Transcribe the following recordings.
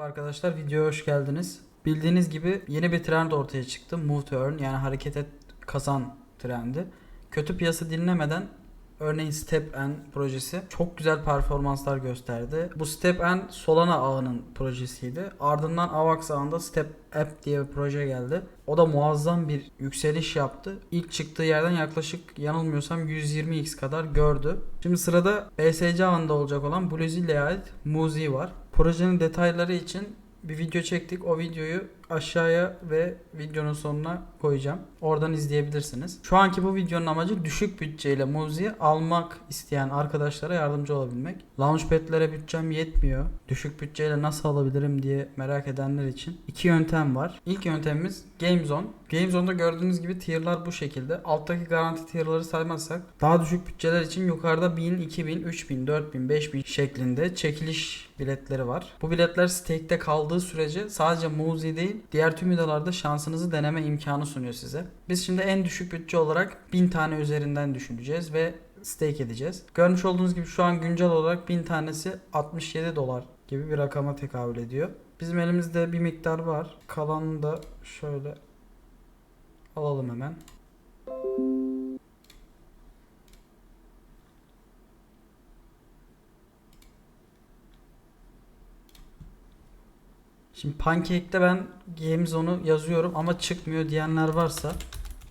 arkadaşlar videoya hoş geldiniz. Bildiğiniz gibi yeni bir trend ortaya çıktı. Move to earn yani hareket et kazan trendi. Kötü piyasa dinlemeden örneğin Step N projesi çok güzel performanslar gösterdi. Bu Step N Solana ağının projesiydi. Ardından Avax ağında Step App diye bir proje geldi. O da muazzam bir yükseliş yaptı. İlk çıktığı yerden yaklaşık yanılmıyorsam 120x kadar gördü. Şimdi sırada BSC ağında olacak olan Bluezilla'ya ait Muzi var. Projenin detayları için bir video çektik. O videoyu aşağıya ve videonun sonuna koyacağım. Oradan izleyebilirsiniz. Şu anki bu videonun amacı düşük bütçeyle Muzi'yi almak isteyen arkadaşlara yardımcı olabilmek. Launchpad'lere bütçem yetmiyor. Düşük bütçeyle nasıl alabilirim diye merak edenler için iki yöntem var. İlk yöntemimiz GameZone. GameZone'da gördüğünüz gibi tier'lar bu şekilde. Alttaki garanti tier'ları saymazsak daha düşük bütçeler için yukarıda 1000, 2000, 3000, 4000, 5000 şeklinde çekiliş biletleri var. Bu biletler stake'te kaldığı sürece sadece Muzi değil diğer tüm vidalarda şansınızı deneme imkanı sunuyor size. Biz şimdi en düşük bütçe olarak 1000 tane üzerinden düşüneceğiz ve stake edeceğiz. Görmüş olduğunuz gibi şu an güncel olarak 1000 tanesi 67 dolar gibi bir rakama tekabül ediyor. Bizim elimizde bir miktar var. Kalanını da şöyle alalım hemen. Şimdi Pancake'de ben GameZone'u yazıyorum ama çıkmıyor diyenler varsa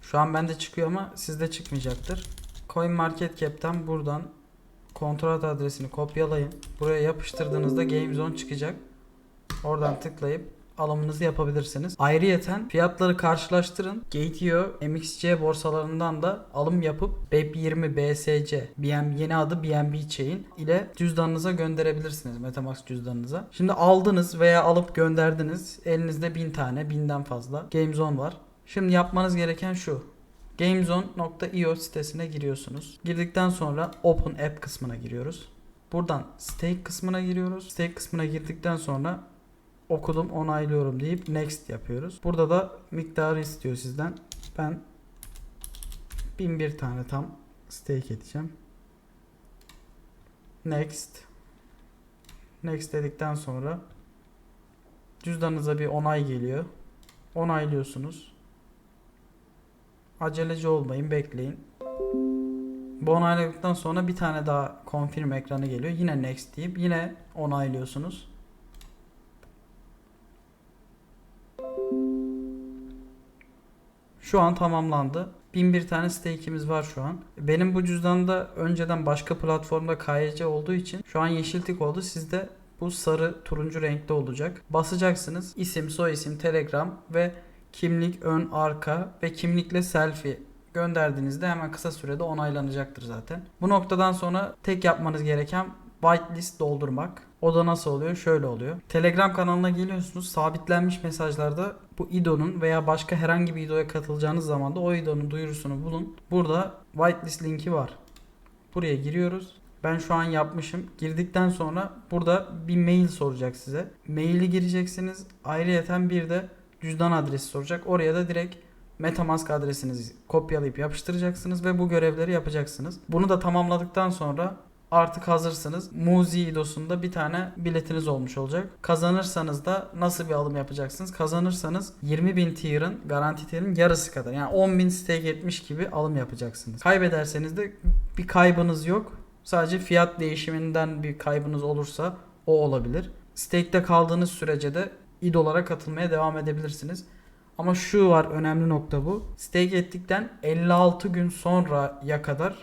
şu an bende çıkıyor ama sizde çıkmayacaktır. CoinMarketCap'ten buradan kontrat adresini kopyalayın. Buraya yapıştırdığınızda GameZone çıkacak. Oradan tıklayıp alımınızı yapabilirsiniz. Ayrıyeten fiyatları karşılaştırın. Gate.io, MXC borsalarından da alım yapıp BEP20 BSC, BM yeni adı BNB Chain ile cüzdanınıza gönderebilirsiniz. Metamask cüzdanınıza. Şimdi aldınız veya alıp gönderdiniz. Elinizde 1000 tane, 1000'den fazla GameZone var. Şimdi yapmanız gereken şu. Gamezone.io sitesine giriyorsunuz. Girdikten sonra Open App kısmına giriyoruz. Buradan Stake kısmına giriyoruz. Stake kısmına girdikten sonra okudum onaylıyorum deyip next yapıyoruz. Burada da miktarı istiyor sizden. Ben 1001 tane tam stake edeceğim. Next. Next dedikten sonra cüzdanınıza bir onay geliyor. Onaylıyorsunuz. Aceleci olmayın, bekleyin. Bu onayladıktan sonra bir tane daha confirm ekranı geliyor. Yine next deyip yine onaylıyorsunuz. Şu an tamamlandı. 1001 tane stake'imiz var şu an. Benim bu cüzdanda önceden başka platformda KYC olduğu için şu an yeşil tik oldu. Sizde bu sarı turuncu renkte olacak. Basacaksınız. İsim, soyisim, telegram ve kimlik ön arka ve kimlikle selfie gönderdiğinizde hemen kısa sürede onaylanacaktır zaten. Bu noktadan sonra tek yapmanız gereken whitelist doldurmak. O da nasıl oluyor? Şöyle oluyor. Telegram kanalına geliyorsunuz. Sabitlenmiş mesajlarda bu IDO'nun veya başka herhangi bir IDO'ya katılacağınız zaman da o IDO'nun duyurusunu bulun. Burada whitelist linki var. Buraya giriyoruz. Ben şu an yapmışım. Girdikten sonra burada bir mail soracak size. Maili gireceksiniz. Ayrıyeten bir de cüzdan adresi soracak. Oraya da direkt Metamask adresinizi kopyalayıp yapıştıracaksınız ve bu görevleri yapacaksınız. Bunu da tamamladıktan sonra artık hazırsınız. Muzi idosunda bir tane biletiniz olmuş olacak. Kazanırsanız da nasıl bir alım yapacaksınız? Kazanırsanız 20.000 tier'ın garanti tier'ın yarısı kadar yani 10.000 stake etmiş gibi alım yapacaksınız. Kaybederseniz de bir kaybınız yok. Sadece fiyat değişiminden bir kaybınız olursa o olabilir. Stake'de kaldığınız sürece de idolara katılmaya devam edebilirsiniz. Ama şu var önemli nokta bu. Stake ettikten 56 gün sonraya kadar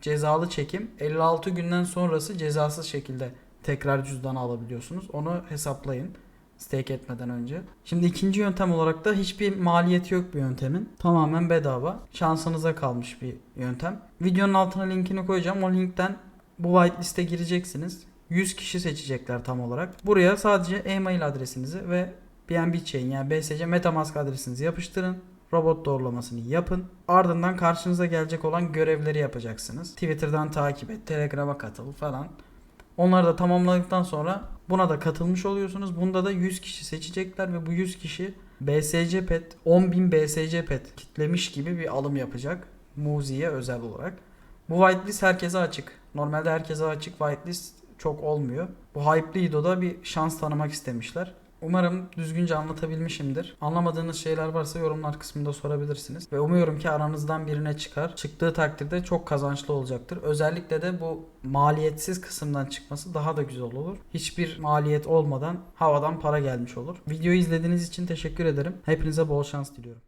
cezalı çekim. 56 günden sonrası cezasız şekilde tekrar cüzdanı alabiliyorsunuz. Onu hesaplayın stake etmeden önce. Şimdi ikinci yöntem olarak da hiçbir maliyeti yok bu yöntemin. Tamamen bedava. Şansınıza kalmış bir yöntem. Videonun altına linkini koyacağım. O linkten bu whitelist'e gireceksiniz. 100 kişi seçecekler tam olarak. Buraya sadece e-mail adresinizi ve BNB Chain yani BSC Metamask adresinizi yapıştırın. Robot doğrulamasını yapın. Ardından karşınıza gelecek olan görevleri yapacaksınız. Twitter'dan takip et, Telegram'a katıl falan. Onları da tamamladıktan sonra buna da katılmış oluyorsunuz. Bunda da 100 kişi seçecekler ve bu 100 kişi BSC pet 10.000 BSC pet kitlemiş gibi bir alım yapacak. Muzi'ye özel olarak. Bu whitelist herkese açık. Normalde herkese açık whitelist çok olmuyor. Bu Hype'li İdo'da bir şans tanımak istemişler. Umarım düzgünce anlatabilmişimdir. Anlamadığınız şeyler varsa yorumlar kısmında sorabilirsiniz. Ve umuyorum ki aranızdan birine çıkar. Çıktığı takdirde çok kazançlı olacaktır. Özellikle de bu maliyetsiz kısımdan çıkması daha da güzel olur. Hiçbir maliyet olmadan havadan para gelmiş olur. Videoyu izlediğiniz için teşekkür ederim. Hepinize bol şans diliyorum.